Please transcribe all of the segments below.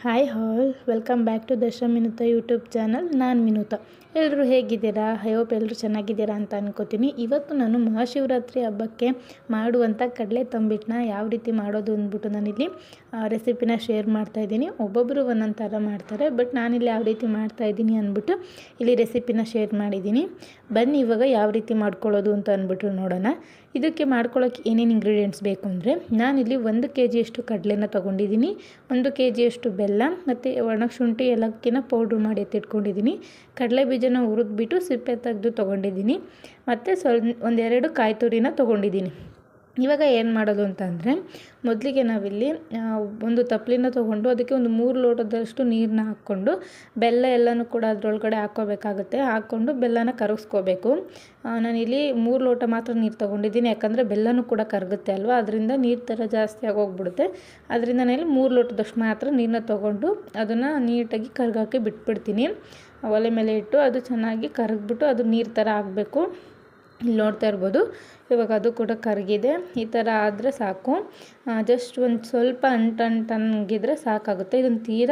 Hi all welcome back to ದಶ ಮಿನುತ YouTube channel ನಾನು ವಿನುತ ಎಲ್ಲರೂ ಹೇಗಿದ್ದೀರಾ? ಹೋಪ್ ಎಲ್ಲರೂ ಚೆನ್ನಾಗಿದ್ದೀರಾ ಅಂತ ಅನ್ಕೋತೀನಿ. ಇವತ್ತು ನಾನು ಮಹಾಶಿವರಾತ್ರಿ ಹಬ್ಬಕ್ಕೆ ಮಾಡುವಂಥ ಕಡಲೆ ತಂಬಿಟ್ಟನ್ನ ಯಾವ ರೀತಿ ಮಾಡೋದು ಅಂದ್ಬಿಟ್ಟು ನಾನಿಲ್ಲಿ ರೆಸಿಪಿನ ಶೇರ್ ಮಾಡ್ತಾ ಇದ್ದೀನಿ. ಒಬ್ಬೊಬ್ಬರು ಒಂದೊಂದು ಥರ ಮಾಡ್ತಾರೆ ಬಟ್ ನಾನಿಲ್ಲಿ ಯಾವ ರೀತಿ ಮಾಡ್ತಾ ಇದ್ದೀನಿ ಅಂದ್ಬಿಟ್ಟು ಇಲ್ಲಿ ರೆಸಿಪಿನ ಶೇರ್ ಮಾಡಿದ್ದೀನಿ. ಬನ್ನಿ, ಇವಾಗ ಯಾವ ರೀತಿ ಮಾಡ್ಕೊಳ್ಳೋದು ಅಂತ ಅಂದ್ಬಿಟ್ಟು ನೋಡೋಣ. ಇದಕ್ಕೆ ಮಾಡ್ಕೊಳ್ಳೋಕೆ ಏನೇನು ಇಂಗ್ರೀಡಿಯೆಂಟ್ಸ್ ಬೇಕು ಅಂದರೆ, ನಾನಿಲ್ಲಿ ಒಂದು ಕೆ ಜಿಯಷ್ಟು ಕಡಲೆನ ತೊಗೊಂಡಿದ್ದೀನಿ, ಒಂದು ಕೆ ಜಿಯಷ್ಟು ಬೆಲ್ಲ, ಮತ್ತು ಒಣಶುಂಠಿ ಎಲ್ಲಕ್ಕಿನ್ನ ಪೌಡ್ರ್ ಮಾಡಿ ಎತ್ತಿಟ್ಕೊಂಡಿದ್ದೀನಿ. ಕಡಲೆ ಬೀಜನ ಹುರಿದ್ಬಿಟ್ಟು ಸಿಪ್ಪೆ ತೆಗೆದು ತೊಗೊಂಡಿದ್ದೀನಿ. ಮತ್ತು ಸ್ವಲ್ಪ ಒಂದೆರಡು ಕಾಯಿ ತುರಿನ ತೊಗೊಂಡಿದ್ದೀನಿ. ಇವಾಗ ಏನು ಮಾಡೋದು ಅಂತಂದರೆ ಮೊದಲಿಗೆ ನಾವಿಲ್ಲಿ ಒಂದು ತಪ್ಪಲಿನ ತೊಗೊಂಡು ಅದಕ್ಕೆ ಒಂದು ಮೂರು ಲೋಟದಷ್ಟು ನೀರನ್ನ ಹಾಕ್ಕೊಂಡು, ಬೆಲ್ಲ ಎಲ್ಲನೂ ಕೂಡ ಅದರೊಳಗಡೆ ಹಾಕ್ಕೋಬೇಕಾಗುತ್ತೆ. ಹಾಕ್ಕೊಂಡು ಬೆಲ್ಲನ ಕರಗಿಸ್ಕೋಬೇಕು. ನಾನಿಲ್ಲಿ ಮೂರು ಲೋಟ ಮಾತ್ರ ನೀರು ತೊಗೊಂಡಿದ್ದೀನಿ. ಯಾಕಂದರೆ ಬೆಲ್ಲನೂ ಕೂಡ ಕರಗುತ್ತೆ ಅಲ್ವಾ? ಅದರಿಂದ ನೀರು ಥರ ಜಾಸ್ತಿ ಆಗೋಗ್ಬಿಡುತ್ತೆ. ಅದರಿಂದ ನಾನಿಲ್ಲಿ ಮೂರು ಲೋಟದಷ್ಟು ಮಾತ್ರ ನೀರನ್ನ ತೊಗೊಂಡು ಅದನ್ನು ನೀಟಾಗಿ ಕರ್ಗಾಕಿ ಬಿಟ್ಬಿಡ್ತೀನಿ. ಒಲೆ ಮೇಲೆ ಇಟ್ಟು ಅದು ಚೆನ್ನಾಗಿ ಕರಗ್ಬಿಟ್ಟು ಅದು ನೀರು ಥರ ಆಗಬೇಕು. ಇಲ್ಲಿ ನೋಡ್ತಾ ಇರ್ಬೋದು. ಇವಾಗ ಅದು ಕೂಡ ಕರಗಿದೆ. ಈ ಥರ ಆದರೆ ಸಾಕು. ಜಸ್ಟ್ ಒಂದು ಸ್ವಲ್ಪ ಅಂಟಂಟಂಗಿದ್ರೆ ಸಾಕಾಗುತ್ತೆ. ಇದನ್ನು ತೀರ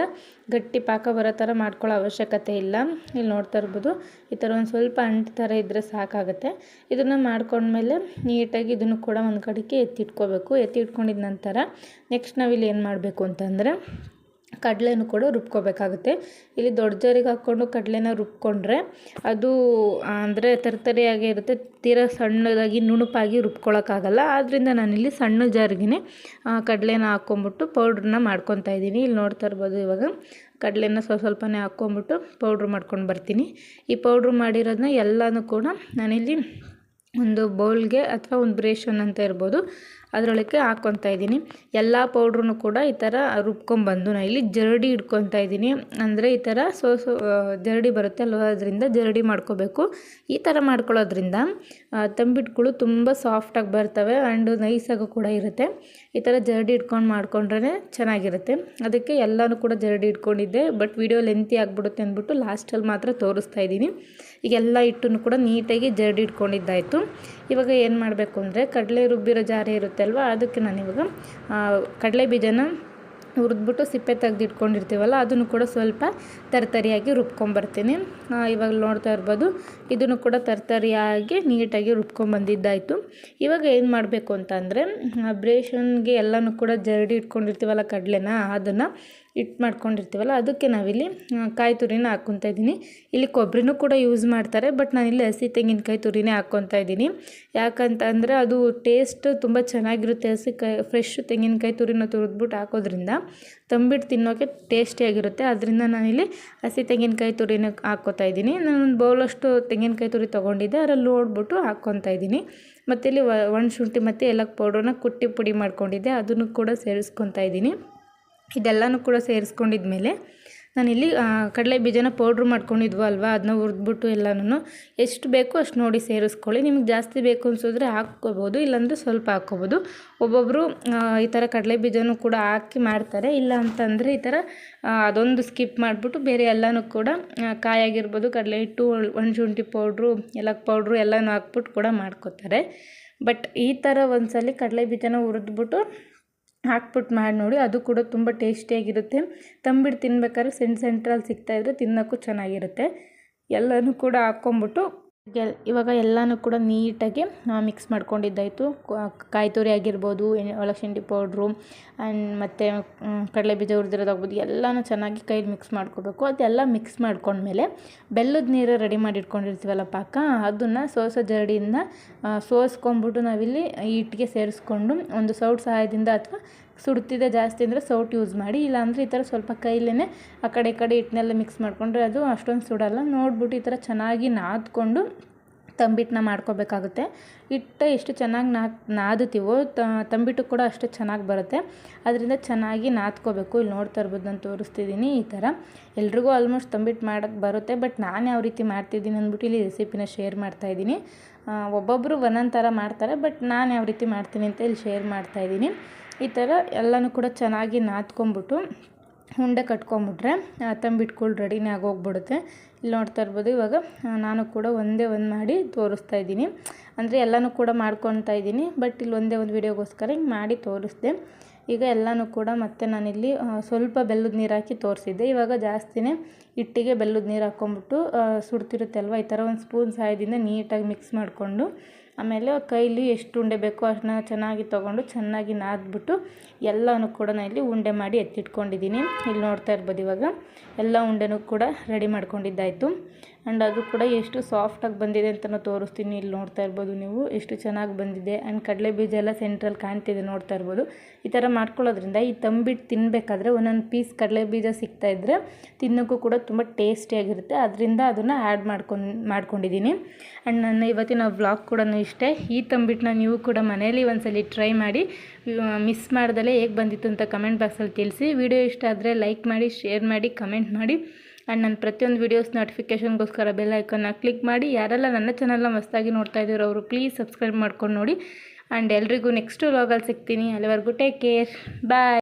ಗಟ್ಟಿ ಪಾಕ ಬರೋ ಥರ ಮಾಡ್ಕೊಳ್ಳೋ ಅವಶ್ಯಕತೆ ಇಲ್ಲ. ಇಲ್ಲಿ ನೋಡ್ತಾ ಇರ್ಬೋದು. ಈ ಥರ ಒಂದು ಸ್ವಲ್ಪ ಅಂಟು ಥರ ಇದ್ದರೆ ಸಾಕಾಗುತ್ತೆ. ಇದನ್ನು ಮಾಡ್ಕೊಂಡ್ಮೇಲೆ ನೀಟಾಗಿ ಇದನ್ನು ಕೂಡ ಒಂದು ಕಡೆಗೆ ಎತ್ತಿಟ್ಕೋಬೇಕು. ಎತ್ತಿಟ್ಕೊಂಡಿದ ನಂತರ ನೆಕ್ಸ್ಟ್ ನಾವಿಲ್ಲಿ ಏನು ಮಾಡಬೇಕು ಅಂತಂದರೆ ಕಡಲೆನೂ ಕೂಡ ರುಬ್ಕೋಬೇಕಾಗುತ್ತೆ. ಇಲ್ಲಿ ದೊಡ್ಡ ಜಾರಿಗೆ ಹಾಕ್ಕೊಂಡು ಕಡಲೆನ ರುಬ್ಕೊಂಡ್ರೆ ಅದು ಅಂದರೆ ತರ್ತರಿಯಾಗಿ ಇರುತ್ತೆ. ತೀರಾ ಸಣ್ಣದಾಗಿ ನುಣುಪಾಗಿ ರುಬ್ಕೊಳ್ಳೋಕ್ಕಾಗಲ್ಲ ಆದ್ದರಿಂದ ನಾನಿಲ್ಲಿ ಸಣ್ಣ ಜಾರಿಗೆ ಕಡಲೆನ ಹಾಕ್ಕೊಂಬಿಟ್ಟು ಪೌಡ್ರನ್ನ ಮಾಡ್ಕೊತಾ ಇದ್ದೀನಿ. ಇಲ್ಲಿ ನೋಡ್ತಾ ಇರ್ಬೋದು ಇವಾಗ ಕಡಲೆನ ಸ್ವಲ್ಪ ಸ್ವಲ್ಪನೇ ಹಾಕ್ಕೊಂಬಿಟ್ಟು ಪೌಡ್ರ್ ಮಾಡ್ಕೊಂಡು ಬರ್ತೀನಿ. ಈ ಪೌಡ್ರ್ ಮಾಡಿರೋದನ್ನ ಎಲ್ಲನೂ ಕೂಡ ನಾನಿಲ್ಲಿ ಒಂದು ಬೌಲ್ಗೆ ಅಥವಾ ಒಂದು ಬ್ರೇಷನ್ ಅಂತ ಇರ್ಬೋದು ಅದರೊಳಗೆ ಹಾಕ್ಕೊತಾ ಇದ್ದೀನಿ. ಎಲ್ಲ ಪೌಡ್ರೂ ಕೂಡ ಈ ಥರ ರುಬ್ಕೊಂಬಂದು ನಾನು ಇಲ್ಲಿ ಜರಡಿ ಇಟ್ಕೊತಾ ಇದ್ದೀನಿ. ಅಂದರೆ ಈ ಥರ ಸೊ ಜರಡಿ ಬರುತ್ತೆ ಅಲ್ವ? ಅದರಿಂದ ಜರಡಿ ಮಾಡ್ಕೋಬೇಕು. ಈ ಥರ ಮಾಡ್ಕೊಳ್ಳೋದ್ರಿಂದ ತಂಬಿಟ್ಗಳು ತುಂಬ ಸಾಫ್ಟಾಗಿ ಬರ್ತವೆ ಆ್ಯಂಡ್ ನೈಸಾಗೂ ಕೂಡ ಇರುತ್ತೆ. ಈ ಥರ ಜರಡಿ ಇಟ್ಕೊಂಡು ಮಾಡ್ಕೊಂಡ್ರೆ ಚೆನ್ನಾಗಿರುತ್ತೆ. ಅದಕ್ಕೆ ಎಲ್ಲನೂ ಕೂಡ ಜರಡಿ ಇಟ್ಕೊಂಡಿದ್ದೆ ಬಟ್ ವಿಡಿಯೋ ಲೆಂತಿ ಆಗಿಬಿಡುತ್ತೆ ಅಂದ್ಬಿಟ್ಟು ಲಾಸ್ಟಲ್ಲಿ ಮಾತ್ರ ತೋರಿಸ್ತಾ ಇದ್ದೀನಿ. ಈಗೆಲ್ಲ ಹಿಟ್ಟನ್ನು ಕೂಡ ನೀಟಾಗಿ ಜರಡಿ ಇಟ್ಕೊಂಡಿದ್ದಾಯಿತು. ಇವಾಗ ಏನು ಮಾಡಬೇಕು ಅಂದರೆ ಕಡಲೆ ರುಬ್ಬಿರೋ ಜಾರಿ ಇರುತ್ತೆ ಅಲ್ವಾ ಅದಕ್ಕೆ ನಾನಿವಾಗ ಕಡಲೆ ಬೀಜನ ಹುರಿದ್ಬಿಟ್ಟು ಸಿಪ್ಪೆ ತೆಗೆದಿಟ್ಕೊಂಡಿರ್ತೀವಲ್ಲ, ಅದನ್ನು ಕೂಡ ಸ್ವಲ್ಪ ತರ್ತರಿಯಾಗಿ ರುಬ್ಕೊಂಬರ್ತೀನಿ. ಇವಾಗ ನೋಡ್ತಾ ಇರ್ಬೋದು, ಇದನ್ನು ಕೂಡ ತರ್ತರಿಯಾಗಿ ನೀಟಾಗಿ ರುಬ್ಕೊಂಬಂದಿದ್ದಾಯಿತು. ಇವಾಗ ಏನು ಮಾಡಬೇಕು ಅಂತಂದರೆ ಬ್ರೇಷನ್ಗೆ ಎಲ್ಲನೂ ಕೂಡ ಜರಡಿ ಇಟ್ಕೊಂಡಿರ್ತೀವಲ್ಲ ಕಡಲೆನ, ಅದನ್ನು ಹಿಟ್ಟು ಮಾಡ್ಕೊಂಡಿರ್ತೀವಲ್ಲ, ಅದಕ್ಕೆ ನಾವಿಲ್ಲಿ ಕಾಯಿ ತುರಿನ ಹಾಕ್ಕೊತಾ ಇದ್ದೀನಿ. ಇಲ್ಲಿ ಕೊಬ್ಬರಿನೂ ಕೂಡ ಯೂಸ್ ಮಾಡ್ತಾರೆ ಬಟ್ ನಾನಿಲ್ಲಿ ಹಸಿ ತೆಂಗಿನಕಾಯಿ ತುರಿನೇ ಹಾಕ್ಕೊತಾ ಇದ್ದೀನಿ. ಯಾಕಂತ ಅಂದರೆ ಅದು ಟೇಸ್ಟ್ ತುಂಬ ಚೆನ್ನಾಗಿರುತ್ತೆ, ಹಸಿ ಕಾಯಿ ಫ್ರೆಶ್ ತೆಂಗಿನಕಾಯಿ ತುರಿನ ತುರಿದ್ಬಿಟ್ಟು ಹಾಕೋದ್ರಿಂದ. ತಂಬಿಟ್ಟು ತಿನ್ನೋಕ್ಕೆ ಟೇಸ್ಟಿಯಾಗಿರುತ್ತೆ ಅದರಿಂದ ನಾನಿಲ್ಲಿ ಹಸಿ ತೆಂಗಿನಕಾಯಿ ತುರಿನ ಹಾಕ್ಕೊತಾ ಇದ್ದೀನಿ. ನಾನು ಒಂದು ಬೌಲಷ್ಟು ತೆಂಗಿನಕಾಯಿ ತುರಿ ತೊಗೊಂಡಿದ್ದೆ, ಅದರಲ್ಲಿ ನೋಡ್ಬಿಟ್ಟು ಹಾಕ್ಕೊತಾ ಇದ್ದೀನಿ. ಮತ್ತು ಇಲ್ಲಿ ಒಣ ಶುಂಠಿ ಮತ್ತು ಏಲಕ್ಕಿ ಪೌಡ್ರನ್ನ ಕುಟ್ಟಿ ಪುಡಿ ಮಾಡ್ಕೊಂಡಿದ್ದೆ, ಅದನ್ನು ಕೂಡ ಸೇರಿಸ್ಕೊತಾ ಇದ್ದೀನಿ. ಇದೆಲ್ಲನೂ ಕೂಡ ಸೇರಿಸ್ಕೊಂಡಿದ್ಮೇಲೆ ನಾನಿಲ್ಲಿ ಕಡಲೆ ಬೀಜನ ಪೌಡ್ರ್ ಮಾಡ್ಕೊಂಡಿದ್ವು ಅಲ್ವಾ? ಅದನ್ನ ಹುರಿದ್ಬಿಟ್ಟು ಎಲ್ಲನೂ ಎಷ್ಟು ಬೇಕೋ ಅಷ್ಟು ನೋಡಿ ಸೇರಿಸ್ಕೊಳ್ಳಿ. ನಿಮ್ಗೆ ಜಾಸ್ತಿ ಬೇಕು ಅನಿಸಿದ್ರೆ ಹಾಕ್ಕೋಬೋದು, ಇಲ್ಲಾಂದರೆ ಸ್ವಲ್ಪ ಹಾಕ್ಕೋಬೋದು. ಒಬ್ಬೊಬ್ಬರು ಈ ಥರ ಕಡಲೆ ಬೀಜನೂ ಕೂಡ ಹಾಕಿ ಮಾಡ್ತಾರೆ. ಇಲ್ಲ ಅಂತಂದರೆ ಈ ಥರ ಅದೊಂದು ಸ್ಕಿಪ್ ಮಾಡಿಬಿಟ್ಟು ಬೇರೆ ಎಲ್ಲನೂ ಕೂಡ ಕಾಯಾಗಿರ್ಬೋದು. ಕಡಲೆ ಹಿಟ್ಟು ಒಣಶುಂಠಿ ಪೌಡ್ರು ಏಲಕ್ಕಿ ಪೌಡ್ರು ಎಲ್ಲನೂ ಹಾಕ್ಬಿಟ್ಟು ಕೂಡ ಮಾಡ್ಕೋತಾರೆ. ಬಟ್ ಈ ಥರ ಒಂದ್ಸಲ ಕಡಲೆ ಬೀಜನ ಹುರಿದ್ಬಿಟ್ಟು ಹಾಕ್ಬಿಟ್ಟು ಮಾಡಿ ನೋಡಿ, ಅದು ಕೂಡ ತುಂಬ ಟೇಸ್ಟಿಯಾಗಿರುತ್ತೆ. ತಂಬಿಟ್ಟು ತಿನ್ಬೇಕಾದ್ರೆ ಸೆಂಟ್ ಸೆಂಟ್ರಲ್ಲಿ ಸಿಗ್ತಾಯಿದ್ರೆ ತಿನ್ನೋಕ್ಕೂ ಚೆನ್ನಾಗಿರುತ್ತೆ. ಎಲ್ಲನೂ ಕೂಡ ಹಾಕ್ಕೊಂಬಿಟ್ಟು ಇವಾಗ ಎಲ್ಲನೂ ಕೂಡ ನೀಟಾಗಿ ಮಿಕ್ಸ್ ಮಾಡ್ಕೊಂಡಿದ್ದಾಯಿತು. ಕಾಯಿ ತುರಿ ಆಗಿರ್ಬೋದು ಒಳಶಿಂಡಿ ಪೌಡ್ರು ಆ್ಯಂಡ್ ಮತ್ತು ಕಡಲೆ ಬೀಜ ಹುರಿದಿರೋದಾಗ್ಬೋದು, ಎಲ್ಲನೂ ಚೆನ್ನಾಗಿ ಕೈಲಿ ಮಿಕ್ಸ್ ಮಾಡ್ಕೋಬೇಕು. ಅದೆಲ್ಲ ಮಿಕ್ಸ್ ಮಾಡ್ಕೊಂಡ್ಮೇಲೆ ಬೆಲ್ಲದ ನೀರು ರೆಡಿ ಮಾಡಿ ಇಟ್ಕೊಂಡಿರ್ತೀವಲ್ಲ ಪಾಕ, ಅದನ್ನು ಸೋಸೋ ಜರಡಿಯಿಂದ ಸೋಸ್ಕೊಂಬಿಟ್ಟು ನಾವಿಲ್ಲಿ ಹಿಟ್ಟಿಗೆ ಸೇರಿಸ್ಕೊಂಡು ಒಂದು ಸೌಟ್ ಸಹಾಯದಿಂದ ಅಥವಾ ಸುಡ್ತಿದೆ ಜಾಸ್ತಿ ಅಂದರೆ ಸೌಟ್ ಯೂಸ್ ಮಾಡಿ, ಇಲ್ಲಾಂದರೆ ಈ ಥರ ಸ್ವಲ್ಪ ಕೈಲೇ ಆ ಕಡೆ ಈ ಕಡೆ ಹಿಟ್ಟನ್ನೆಲ್ಲ ಮಿಕ್ಸ್ ಮಾಡಿಕೊಂಡ್ರೆ ಅದು ಅಷ್ಟೊಂದು ಸುಡಲ್ಲ. ನೋಡ್ಬಿಟ್ಟು ಈ ಥರ ಚೆನ್ನಾಗಿ ನಾದ್ಕೊಂಡು ತಂಬಿಟ್ಟನ್ನ ಮಾಡ್ಕೋಬೇಕಾಗುತ್ತೆ. ಹಿಟ್ಟು ಎಷ್ಟು ಚೆನ್ನಾಗಿ ನಾ ನಾದುತ್ತೀವೋ ತಂಬಿಟ್ಟು ಕೂಡ ಅಷ್ಟು ಚೆನ್ನಾಗಿ ಬರುತ್ತೆ. ಅದರಿಂದ ಚೆನ್ನಾಗಿ ನಾದ್ಕೋಬೇಕು. ಇಲ್ಲಿ ನೋಡ್ತಾ ಇರ್ಬೋದು, ನಾನು ತೋರಿಸ್ತಿದ್ದೀನಿ ಈ ಥರ ಎಲ್ರಿಗೂ ಆಲ್ಮೋಸ್ಟ್ ತಂಬಿಟ್ಟು ಮಾಡೋಕ್ಕೆ ಬರುತ್ತೆ ಬಟ್ ನಾನು ಯಾವ ರೀತಿ ಮಾಡ್ತಿದ್ದೀನಿ ಅಂದ್ಬಿಟ್ಟು ಇಲ್ಲಿ ರೆಸಿಪಿನ ಶೇರ್ ಮಾಡ್ತಾಯಿದ್ದೀನಿ ಒಬ್ಬೊಬ್ಬರು ಒಂದೊಂದು ಥರ ಮಾಡ್ತಾರೆ ಬಟ್ ನಾನು ಯಾವ ರೀತಿ ಮಾಡ್ತೀನಿ ಅಂತ ಇಲ್ಲಿ ಶೇರ್ ಮಾಡ್ತಾಯಿದ್ದೀನಿ ಈ ಥರ ಎಲ್ಲನೂ ಕೂಡ ಚೆನ್ನಾಗಿ ನಾದ್ಕೊಂಬಿಟ್ಟು ಉಂಡೆ ಕಟ್ಕೊಂಬಿಟ್ರೆ ತಂಬಿಟ್ಕೊಳ್ಳಿ ರೆಡಿನೇ ಆಗೋಗ್ಬಿಡುತ್ತೆ. ಇಲ್ಲಿ ನೋಡ್ತಾ ಇರ್ಬೋದು ಇವಾಗ ನಾನು ಕೂಡ ಒಂದೇ ಒಂದು ಮಾಡಿ ತೋರಿಸ್ತಾ ಇದ್ದೀನಿ. ಅಂದರೆ ಎಲ್ಲನೂ ಕೂಡ ಮಾಡ್ಕೊತಾ ಇದ್ದೀನಿ, ಬಟ್ ಇಲ್ಲಿ ಒಂದೇ ಒಂದು ವೀಡಿಯೋಗೋಸ್ಕರ ಹಿಂಗೆ ಮಾಡಿ ತೋರಿಸ್ದೆ. ಈಗ ಎಲ್ಲನೂ ಕೂಡ ಮತ್ತೆ ನಾನಿಲ್ಲಿ ಸ್ವಲ್ಪ ಬೆಲ್ಲದ ನೀರು ಹಾಕಿ ತೋರಿಸಿದ್ದೆ. ಇವಾಗ ಜಾಸ್ತಿನೇ ಹಿಟ್ಟಿಗೆ ಬೆಲ್ಲದ ನೀರು ಹಾಕ್ಕೊಂಬಿಟ್ಟು ಸುಡ್ತಿರುತ್ತೆ ಅಲ್ವಾ ಈ ಥರ ಒಂದು ಸ್ಪೂನ್ ಸಹಾಯದಿಂದ ನೀಟಾಗಿ ಮಿಕ್ಸ್ ಮಾಡಿಕೊಂಡು, ಆಮೇಲೆ ಕೈಲಿ ಎಷ್ಟು ಉಂಡೆ ಬೇಕೋ ಅಷ್ಟನ್ನ ಚೆನ್ನಾಗಿ ತೊಗೊಂಡು ಚೆನ್ನಾಗಿ ನಾದ್ಬಿಟ್ಟು ಎಲ್ಲನೂ ಕೂಡ ನಾನು ಇಲ್ಲಿ ಉಂಡೆ ಮಾಡಿ ಎತ್ತಿಟ್ಕೊಂಡಿದ್ದೀನಿ. ಇಲ್ಲಿ ನೋಡ್ತಾ ಇರ್ಬೋದು ಇವಾಗ, ಎಲ್ಲ ಉಂಡೆನೂ ಕೂಡ ರೆಡಿ ಮಾಡ್ಕೊಂಡಿದ್ದಾಯಿತು. ಆ್ಯಂಡ್ ಅದು ಕೂಡ ಎಷ್ಟು ಸಾಫ್ಟಾಗಿ ಬಂದಿದೆ ಅಂತಲೂ ತೋರಿಸ್ತೀನಿ. ಇಲ್ಲಿ ನೋಡ್ತಾ ಇರ್ಬೋದು ನೀವು, ಎಷ್ಟು ಚೆನ್ನಾಗಿ ಬಂದಿದೆ. ಆ್ಯಂಡ್ ಕಡಲೆ ಬೀಜ ಎಲ್ಲ ಸೆಂಟ್ರಲ್ಲಿ ಕಾಣ್ತಿದೆ ನೋಡ್ತಾ ಇರ್ಬೋದು. ಈ ಥರ ಮಾಡ್ಕೊಳ್ಳೋದ್ರಿಂದ ಈ ತಂಬಿಟ್ಟು ತಿನ್ನಬೇಕಾದ್ರೆ ಒಂದೊಂದು ಪೀಸ್ ಕಡಲೆ ಬೀಜ ಸಿಗ್ತಾ ಇದ್ದರೆ ತಿನ್ನೋಕ್ಕೂ ಕೂಡ ತುಂಬ ಟೇಸ್ಟಿಯಾಗಿರುತ್ತೆ. ಅದರಿಂದ ಅದನ್ನು ಆ್ಯಡ್ ಮಾಡ್ಕೊಂಡು, ಮಾಡ್ಕೊಂಡಿದ್ದೀನಿ. ಆ್ಯಂಡ್ ನನ್ನ ಇವತ್ತಿನ ವ್ಲಾಗ್ ಕೂಡ ಇಷ್ಟೇ. ಈ ತಂಬಿಟ್ಟನ್ನ ನೀವು ಕೂಡ ಮನೇಲಿ ಒಂದ್ಸಲಿ ಟ್ರೈ ಮಾಡಿ ಮಿಸ್ ಮಾಡ್ದಲೇ ಹೇಗೆ ಬಂದಿತ್ತು ಅಂತ ಕಮೆಂಟ್ ಬಾಕ್ಸಲ್ಲಿ ತಿಳಿಸಿ. ವಿಡಿಯೋ ಇಷ್ಟ ಆದರೆ ಲೈಕ್ ಮಾಡಿ ಶೇರ್ ಮಾಡಿ ಕಮೆಂಟ್ ಮಾಡಿ. ಆ್ಯಂಡ್ ನನ್ನ ಪ್ರತಿಯೊಂದು ವೀಡಿಯೋಸ್ ನೋಟಿಫಿಕೇಷನ್ಗೋಸ್ಕರ ಬೆಲ್ ಐಕನ್ನ ಕ್ಲಿಕ್ ಮಾಡಿ. ಯಾರೆಲ್ಲ ನನ್ನ ಚಾನಲ್ನ ಮಸ್ತಾಗಿ ನೋಡ್ತಾ ಇದ್ದೀರೋ ಅವರು ಪ್ಲೀಸ್ ಸಬ್ಸ್ಕ್ರೈಬ್ ಮಾಡ್ಕೊಂಡು ನೋಡಿ. ಆ್ಯಂಡ್ ಎಲ್ರಿಗೂ ನೆಕ್ಸ್ಟ್ ವ್ಲಾಗಲ್ಲಿ ಸಿಗ್ತೀನಿ. ಅಲ್ಲಿವರೆಗೂ ಟೇಕ್ ಕೇರ್ ಬಾಯ್